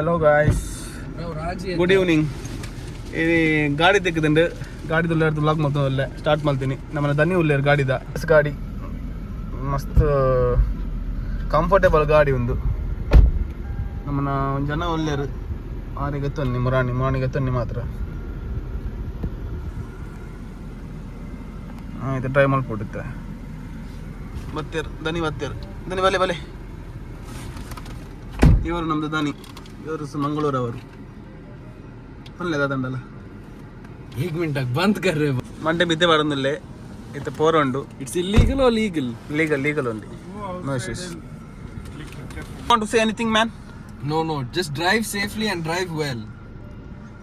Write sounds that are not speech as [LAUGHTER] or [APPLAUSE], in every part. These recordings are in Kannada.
ಹಲೋ ಗಾಯ್ಸ್ ಗುಡ್ ಈವ್ನಿಂಗ್ ಈ ಗಾಡಿ ತೆಗೆದುಂಡು ಗಾಡಿ ತುಳ್ಳಾಡ್ದು ಬ್ಲಾಗ್ ಮೊತ್ತ ಒಳ್ಳೆ ಸ್ಟಾರ್ಟ್ ಮಾಡ್ತೀನಿ. ನಮ್ಮನ್ನ ದನಿ ಉಳ್ಳೇರು ಗಾಡಿದ. ಬಸ್ ಗಾಡಿ. ಮಸ್ತ್ ಕಂಫರ್ಟೇಬಲ್ ಗಾಡಿ ಒಂದು. ನಮ್ಮನ್ನ ಒಂದು ಜನ ಒಳ್ಳೆಯರು ಆರಿಗೆ ಎತ್ತನ್ನಿ ಮುರಾಣಿ. ಮುರಾಣಿಗೆ ಎತ್ತನ್ನಿ ಮಾತ್ರ. ಆಯ್ತು ಟ್ರೈ ಮಾಡ್ಕೊಡುತ್ತೆ ಬತ್ತೇರು ದನಿ ಬತ್ತೇರು. ದನಿ ಬಲೆ ಬಲೆ ಇವರು ನಮ್ದು ದನಿ. ಇವರು ಸಹ ಮಂಗಳೂರವರು ಪನ್ಲೆದಾದಂಡಲ್ಲ ಈಗ ಮಿಂಟಾಗಿ ಬಂದ್ ಕರ್ರೆ ಮಂಡೆ ಬಿದ್ದೆ ಬರೋದಿಲ್ಲೇ ಇತ್ತ ಪೋರಂಡು it's illegal or legal legal legal only no issues want to say anything man no no just drive safely and drive well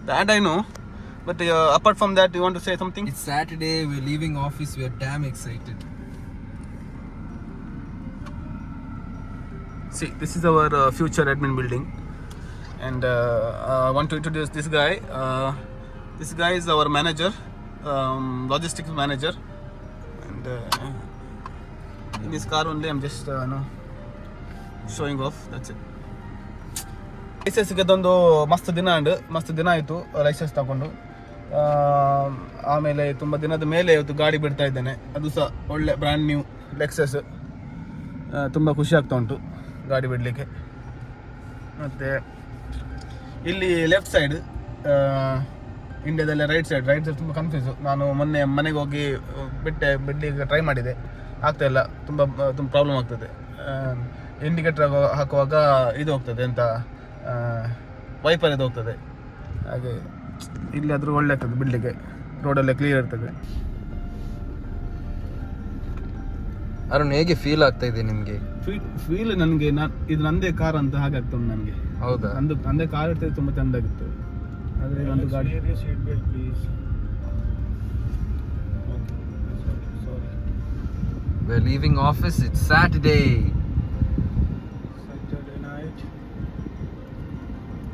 that I know but apart from that you want to say something it's Saturday we leaving office we are damn excited See, this is our uh, future admin building. And uh, I want to introduce this guy. Uh, this guy is our manager, um, logistics manager, and uh, in this car only I'm just uh, you know showing off. That's it. Licence ಅದೊಂದು ಮಸ್ತ್ ದಿನ ಅಂಡ್ ಮಸ್ತ್ ದಿನ ಆಯಿತು ಲೈಸೆನ್ಸ್ ತಗೊಂಡು ಆಮೇಲೆ ತುಂಬ ದಿನದ ಮೇಲೆ ಇವತ್ತು ಗಾಡಿ ಬಿಡ್ತಾ ಇದ್ದೇನೆ ಅದು ಸಹ ಒಳ್ಳೆ ಬ್ರ್ಯಾಂಡ್ ನ್ಯೂ ಲೆಕ್ಸಸ್ ತುಂಬ ಖುಷಿ ಆಗ್ತಾ ಉಂಟು ಗಾಡಿ ಬಿಡಲಿಕ್ಕೆ ಮತ್ತು ಇಲ್ಲಿ ಲೆಫ್ಟ್ ಸೈಡ್ ಇಂಡಿಯಾದಲ್ಲಿ ರೈಟ್ ಸೈಡ್ ರೈಟ್ ಸೈಡ್ ತುಂಬ ಕನ್ಫ್ಯೂಸ್ ನಾನು ಮೊನ್ನೆ ಮನೆಗೆ ಹೋಗಿ ಬಿಟ್ಟೆ ಬಿಡ್ಲಿಕ್ಕೆ ಟ್ರೈ ಮಾಡಿದೆ. ಆಗ್ತಾ ಇಲ್ಲ, ತುಂಬ ತುಂಬ ಪ್ರಾಬ್ಲಮ್ ಆಗ್ತದೆ. ಇಂಡಿಕೇಟರ್ ಹಾಕುವಾಗ ಇದು ಹೋಗ್ತದೆ ಅಂತ ವೈಪರ್ ಇದು ಹೋಗ್ತದೆ. ಹಾಗೆ ಇಲ್ಲಿ ಆದರೂ ಒಳ್ಳೆ ಆಗ್ತದೆ ಬಿಡ್ಲಿಕ್ಕೆ ರೋಡಲ್ಲೇ ಕ್ಲಿಯರ್ ಇರ್ತದೆ. ಅರುಣ್ ಹೇಗೆ ಫೀಲ್ ಆಗ್ತಾ ಇದೆ ನಿಮಗೆ? ಫೀಲ್ ಫೀಲ್ ನನಗೆ ನಾನು ಇದು ನಂದೇ ಕಾರ್ ಅಂತ ಹಾಗೆ ಆಗ್ತದೆ ನನಗೆ. ಹೌದಾ? ನಂದು ನಂದೇ ಕಾರ್ ಇರ್ತದೆ ತುಂಬ ಚೆಂದಾಗಿತ್ತು. ಆದರೆ ಒಂದು ಗಾಡಿ. we're leaving office it's saturday.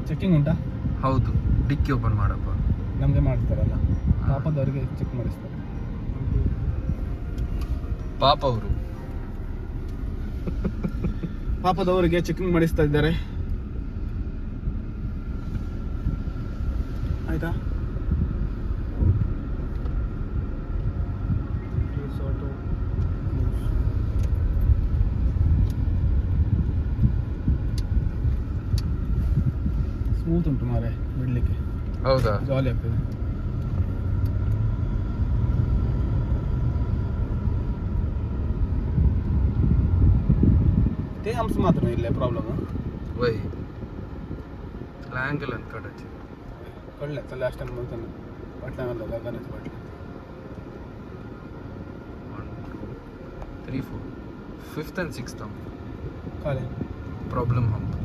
Checking ಉಂಟಾ? ಹೌದು ಡಿಕ್ಕಿ ಓಪನ್ ಮಾಡಪ್ಪ. ನಮಗೆ ಮಾಡ್ತಾರಲ್ಲ. ಪಾಪದವರಿಗೆ ಚೆಕ್ ಮಾಡಿಸ್ತಾರೆ. ಪಾಪ ಅವರು. [LAUGHS] ಪಾಪದವರಿಗೆ ಚೆಕಿಂಗ್ ಮಾಡಿಸ್ತಾ ಇದ್ದಾರೆ. ಆಯ್ತಾ? ಸ್ಮೂತ್ ಉಂಟು ಮಾರೆ ಬಿಡ್ಲಿಕ್ಕೆ. ಹೌದಾ? ಜಾಲಿ ಆಗ್ತದೆ. ते आमचं मात्र नाही प्रॉब्लेम वय त्याला अँगल आहेत कटाचे कळलं तर लास्ट टाइम म्हणतो ना पटला म्हणलं का Ganesh one two three four fifth and sixth हम कळलं प्रॉब्लेम हम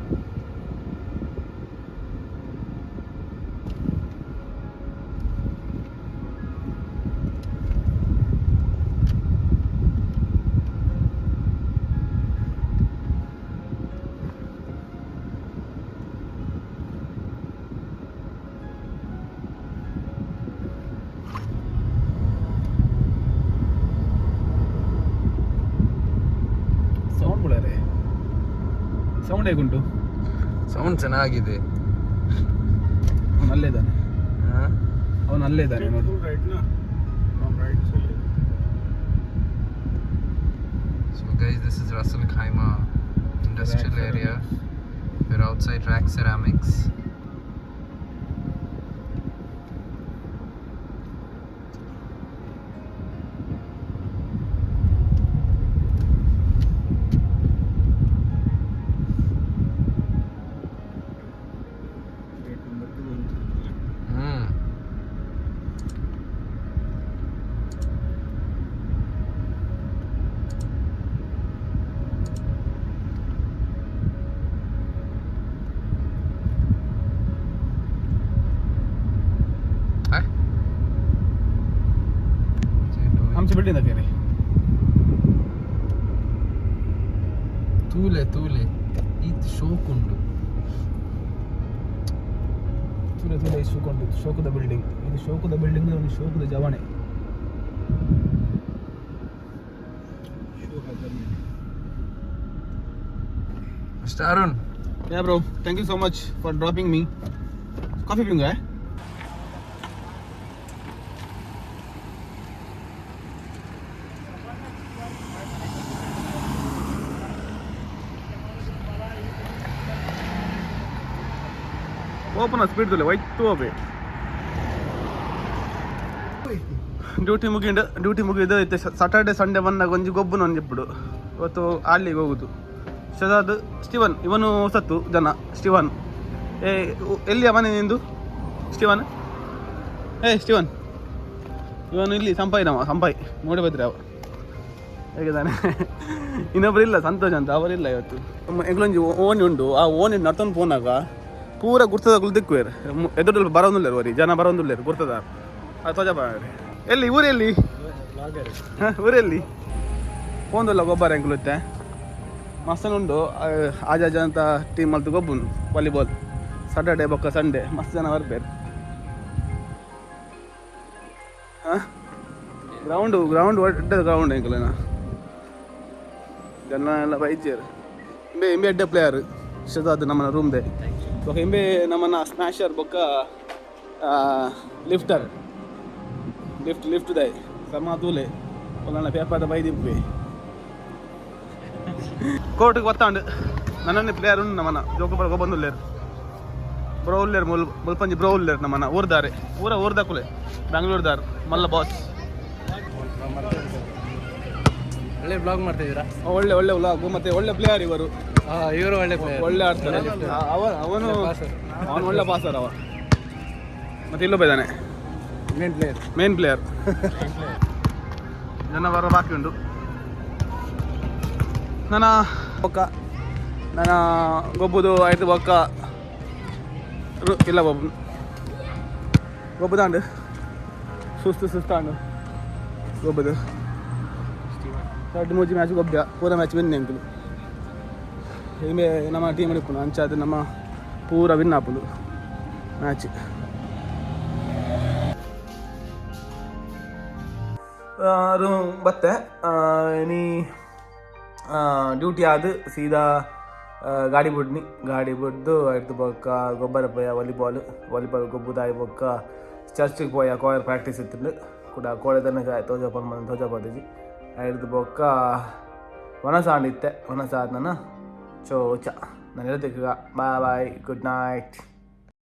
ಸೌಂಡ್ ಹೇಗುಂಟು ಸೌಂಡ್ ಚೆನ್ನಾಗಿದೆ ಅವನು ಅಲ್ಲೇ ಇದ್ದಾನೆ ಅವನು ಅಲ್ಲೇ ಇದ್ದಾನೆ ನೋಡು So guys, this is Russell Khaima industrial area. We're outside Rack Ceramics. he doing? आमची बिल्डिंग दाखव रे ತೂಲೆ ತೂಲೆ ಇದು ಶೋಕುಂಡು ತುಲೆ ತುಲೆ ಇದು ಶೋಕೊಂಡು ಶೋಕದ ಬಿಲ್ಡಿಂಗ್ ಇದು ಶೋಕದ ಬಿಲ್ಡಿಂಗ್ ಒಂದು ಶೋಕದ ಜವಾಣೆ mister Arun Yeah, bro. Thank you so much for dropping me. Coffee ping eh? Open speed ತುಲೆ ಟೂ ಅವೆ. ಡ್ಯೂಟಿ ಮುಗಿಂಡ ಡ್ಯೂಟಿ ಮುಗಿದ ಐತೆ ಸಾಟರ್ಡೆ ಸಂಡೇ ಬಂದಾಗ ಒಂಜಿ ಗೊಬ್ಬುನ ಒಂದು ಇವತ್ತು ಆಡ್ಲಿಗೆ ಹೋಗುದು. ಶದಾದ್ ಸ್ಟಿವನ್ ಇವನು ಸತ್ತು, ಜನ. ಸ್ಟೀವನ್ ಏ ಎಲ್ಲಿ ಮನೆ ನಿಂದು? ಸ್ಟಿವನ್ ಏ ಸ್ಟಿವನ್ ಇವನು ಇಲ್ಲಿ, ಸಂಪಾಯಿ ನಮ್ಮ, ಸಂಪಾಯಿ. ನೋಡಬೇಕ್ರಿ ಅವ. ಹೇಗಿದ್ದಾನೆ? ಇನ್ನೊಬ್ರು ಇಲ್ಲ ಸಂತೋಷ ಅಂತ. ಅವರಿಲ್ಲ ಇವತ್ತು. ಎಗ್ಲೊಂಜಿ ಓಣಿ ಉಂಡು. ಆ ಓನಿ ನರ್ತನ್ ಫೋನಾಗ ಪೂರ ಗುರ್ತದ ಗುಲ್ದಿಕ್ಕು ಎದುರು ಬರೋದಿಲ್ಲ ವರಿ ಜನ ಬರೋದಿಲ್ಲ ಗುರ್ತದ? ಬಾರಿ ಎಲ್ಲಿ, ಊರೆಲ್ಲಿ? ಊರಲ್ಲಿ ಊರೆಲ್ಲಿ? ಪೋಂದಲ್ಲ ಗೊಬ್ಬರ ಎಂಕ್ಲುತ್ತೆ ಮಸ್ತನುಂಡು ಆಜ ಅಂತ ಟೀಮ್ ಮಲ್ತು ಗೊಬ್ಬುನು ವಾಲಿಬಾಲ್ ಸಾಟರ್ಡೆ ಬೊಕ್ಕ ಸಂಡೇ ಮಸ್ತ್ ಜನ ಬರ್ಬೇರು. ಹಾಂ? ಗ್ರೌಂಡು ಗ್ರೌಂಡ್ ಒಡ್ಡ ಗ್ರೌಂಡ್ ಎಂಕಲೇನ ಜನ ಎಲ್ಲ ಬೈಜರ್ ಇಂಬೆ ಇಂಬೆ ಎಡ್ಡೆ ಪ್ಲೇಯರ್ ಶತಾದ್ ನಮ್ಮ ರೂಮ್ದೆ ಬೊಕ ಇಂಬೆ ನಮ್ಮನ್ನ ಸ್ಮ್ಯಾಶರ್ ಬೊಕ್ಕ ಲಿಫ್ಟರ್ ಲಿಫ್ಟ್ ಲಿಫ್ಟ್ ದೈ ಸಮ ತೂಲೆ. ಪೇಪರ್ ಬೈದಿಪ್ಪಿ ಕೋರ್ಟ್ಗೆ ಬತ್ತಾಂಡು ನನ್ನನ್ನೇ ಪ್ಲೇಯರ್ ಉಂಡು ನಮ್ಮನ್ನ. ಜೋಕುಪರ ಬಂದುಲ್ಲೇರು. ಬ್ರೋ ಉಲ್ಲೇರ್, ಮುಲ್, ಮುಲ್ಪಂಜಿ ಬ್ರೋ ಉಲ್ಲೇರ್ ನಮ್ಮನ್ನ. ಊರ್ದಾರೆ. ಊರ ಊರ್ದಾಕುಲೆ ಬೆಂಗಳೂರ್ದಾರ್ ಮಲ್ಲ ಬಾಸ್ ಒಳ್ಳೆ ಬ್ಲಾಗ್ ಮಾಡ್ತಾ ಇದ್ದೀರಾ ಒಳ್ಳೆ ಒಳ್ಳೆ ವ್ಲಾಗ್ ಮತ್ತೆ ಒಳ್ಳೆ ಪ್ಲೇಯರ್ ಇವರು. ಇವರು ಒಳ್ಳೆ player. ಒಳ್ಳೆ ಆಡ್ತಾರೆ. ಅವ ಅವನು ಅವನು ಒಳ್ಳೆ ಪಾಸರ್ ಅವ. ಮತ್ತೆ ಇಲ್ಲೊಬ್ಬ ಇದ್ದಾನೆ. ಮೇನ್ ಪ್ಲೇಯರ್ ಮೇನ್ ಪ್ಲೇಯರ್ ಜನ ಬರೋ ಬಾಕಿ ಉಂಟು. ನನ್ನ ಬೊಕ್ಕ. ನನ್ನ ಗೊಬ್ಬುದು ಆಯ್ತು ಬೊಕ್ಕ. ರು- ಇಲ್ಲ ಗೊಬ್ಬು ಗೊಬ್ಬುದಾಂಡು. ಸುಸ್ತು ಸುಸ್ತಾಂಡು. ಗೊಬ್ಬುದು. ಎರಡು ಮೂಜಿ ಮ್ಯಾಚ್ ಗೊಬ್ಬ ಪೂರ ಮ್ಯಾಚ್ ವಿನ್ ಎಂಕುಲು ಇಮೆ ನಮ್ಮ ಟೀಮ್ ಹಿಡ್ಕೊಂಡು ಅಂಚಾದ ನಮ್ಮ ಪೂರ ವಿನ್ ಆಪುಲು ಮ್ಯಾಚ್ ರೂಮ್ ಬತ್ತೆ. ನೀ ಡ್ಯೂಟಿ ಆದ ಸೀದಾ ಗಾಡಿ ಬಿಡ್ನಿ. ಗಾಡಿ ಬಿಡ್ದು ಆಯ್ತು ಬೊಕ್ಕ, ಗೊಬ್ಬರ ಪೋಯ ವಾಲಿಬಾಲ್ ವಾಲಿಬಾಲ್ ಗೊಬ್ಬುದಾಯಿ ಬೊಕ್ಕ ಚರ್ಚಿಗೆ ಪೋಯ ಕೋಯರ್ ಪ್ರಾಕ್ಟೀಸ್ ಇತ್ತು ಕೂಡ ಕೋಳೆ ತನಕ ತೋಜ ಪರ್ಮನ್ ತೋಜ ಪದಿಜಿ ಬೊಕ್ಕ ಬೊಕ್ಕ ವನಸಾಂಡಿತ್ತೆ ವನಸಾದ ನನ್ನ ಚೋಚ. ನಾನು ಹೇಳ್ತಿಕ್ಕ ಬಾಯ್ ಬಾಯ್ ಗುಡ್ ನೈಟ್